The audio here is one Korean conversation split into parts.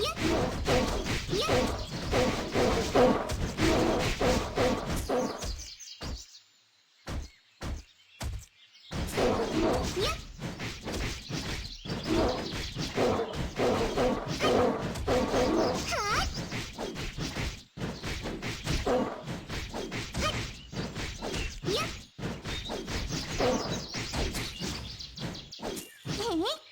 Heh heh.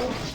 Yeah.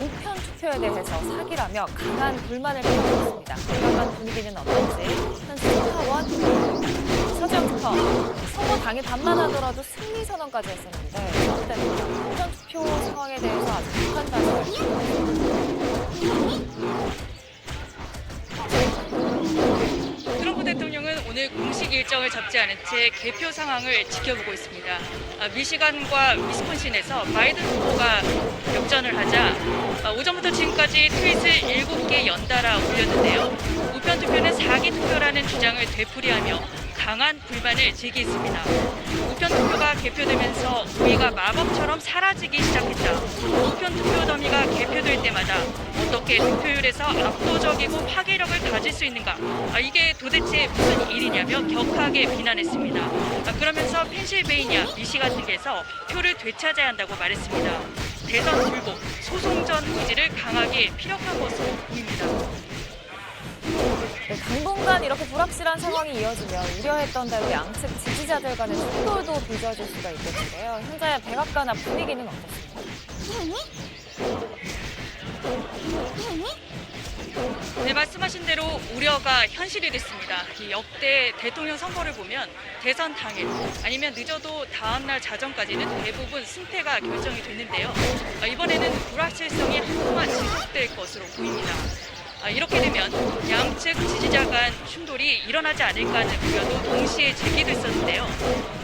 우편 투표에 대해서 사기라며 강한 불만을 표현했습니다. 백악관 분위기는 어떤지 특파원 서지영 특파 선거 당일 밤만 하더라도 승리 선언까지 했었는데 트럼프 대통령 우편 투표 상황에 대해서 아주 북한 반응을 트럼프 대통령은 오늘 공식 일정을 잡지 않은 채 개표 상황을 지켜보고 있습니다. 아, 미시간과 위스콘신에서 바이든 후보가 역전을 하자 아, 오전부터 지금까지 트윗을 7개 연달아 올렸는데요. 우편 투표는 사기 투표라는 주장을 되풀이하며 강한 불만을 제기했습니다. 우편 투표가 개표되면서 우리가 마법처럼 사라지기 시작했다. 우편 투표 더미가 개표될 때마다 어떻게 득표율에서 압도적이고 파괴력을 가질 수 있는가? 아, 이게 도대체 무슨 일이냐며 격하게 비난했습니다. 아, 그러면서 펜실베이니아, 미시간 등에서 표를 되찾아야 한다고 말했습니다. 대선 불복, 소송전 의지를 강하게 피력한 것으로 보입니다. 네, 당분간 이렇게 불확실한 상황이 이어지면 우려했던 대로 양측 지지자들 간의 충돌도 빚어질 수가 있겠는데요. 현재 백악관 앞 분위기는 어떻습니까? 네, 말씀하신 대로 우려가 현실이 됐습니다. 이 역대 대통령 선거를 보면 대선 당일 아니면 늦어도 다음날 자정까지는 대부분 승패가 결정이 됐는데요. 아, 이번에는 불확실성이 한동안 지속될 것으로 보입니다. 아, 이렇게 되면 양측 지지자 간 충돌이 일어나지 않을까 하는 우려도 동시에 제기됐었는데요.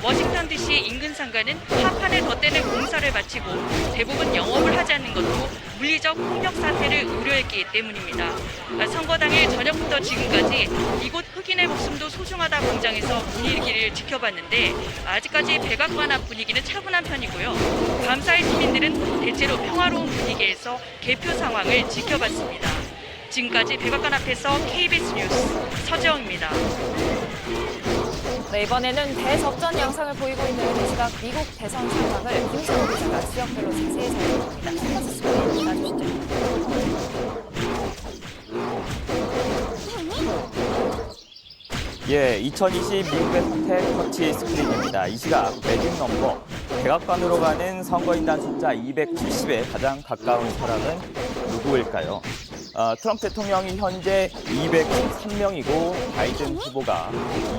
워싱턴 DC 인근 상가는 파판을 덧대는 공사를 마치고 대부분 영업을 하지 않는 것도 물리적 폭력 사태를 우려했기 때문입니다. 아, 선거 당일 저녁부터 지금까지 이곳 흑인의 목숨도 소중하다 광장에서 분위기를 지켜봤는데 아직까지 백악관앞 분위기는 차분한 편이고요. 감사의 시민들은 대체로 평화로운 분위기에서 개표 상황을 지켜봤습니다. 지금까지 백악관 앞에서 KBS 뉴스 서재영입니다. 네, 이번에는 대접전 양상을 보이고 있는 이 시각 미국 대선 상황을 김신호 기자가 지역별로 자세히 살펴봅니다. 첫 번째 스크린 나주시죠. 예, 2020 미국의 선택 터치 스크린입니다. 이 시각 매직 넘버 백악관으로 가는 선거인단 숫자 270에 가장 가까운 사람은 누구일까요? 어, 트럼프 대통령이 현재 213명이고 바이든 후보가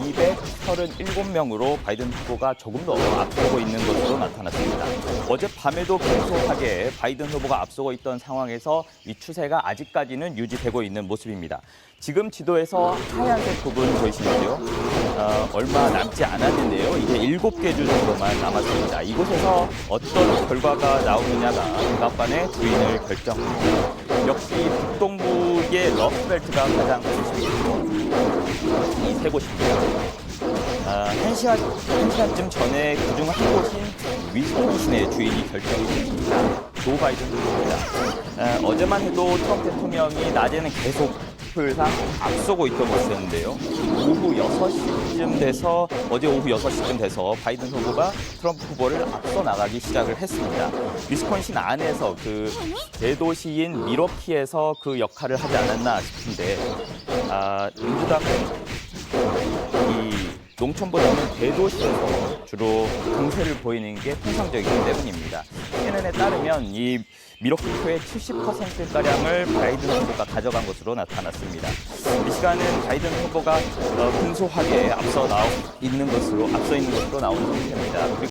237명으로 바이든 후보가 조금 더 앞서고 있는 것으로 나타났습니다. 어젯밤에도 계속하게 바이든 후보가 앞서고 있던 상황에서 이 추세가 아직까지는 유지되고 있는 모습입니다. 지금 지도에서 하얀색 부분 보이시는데요. 어, 얼마 남지 않았는데요. 이제 일곱 개주 정도만 남았습니다. 이곳에서 어떤 결과가 나오느냐가 백악관의 주인을 결정합니다. 역시 북동부의 러스벨트가 가장 중심이고 이 세 곳입니다. 아, 한 시간, 한 시간쯤 전에 그중 한 곳인 위스콘신의 주인이 결정이. 조 바이든 후보입니다. 아, 어제만 해도 트럼프 대통령이 낮에는 계속 투표율상 앞서고 있던 것이었는데요. 오후 6시쯤 돼서, 어제 오후 6시쯤 돼서 바이든 후보가 트럼프 후보를 앞서 나가기 시작을 했습니다. 위스콘신 안에서 그 대도시인 미러키에서 그 역할을 하지 않았나 싶은데, 아, 민주당은 이 농촌보다는 대도시에서 주로 강세를 보이는 게 통상적이기 때문입니다. CNN에 따르면 이 미러키표의 70%가량을 바이든 후보가 가져간 것으로 나타났습니다. 이 시간은 바이든 후보가 어, 근소하게 앞서 나오 있는 것으로 앞서 있는 것으로 나오는 상태입니다.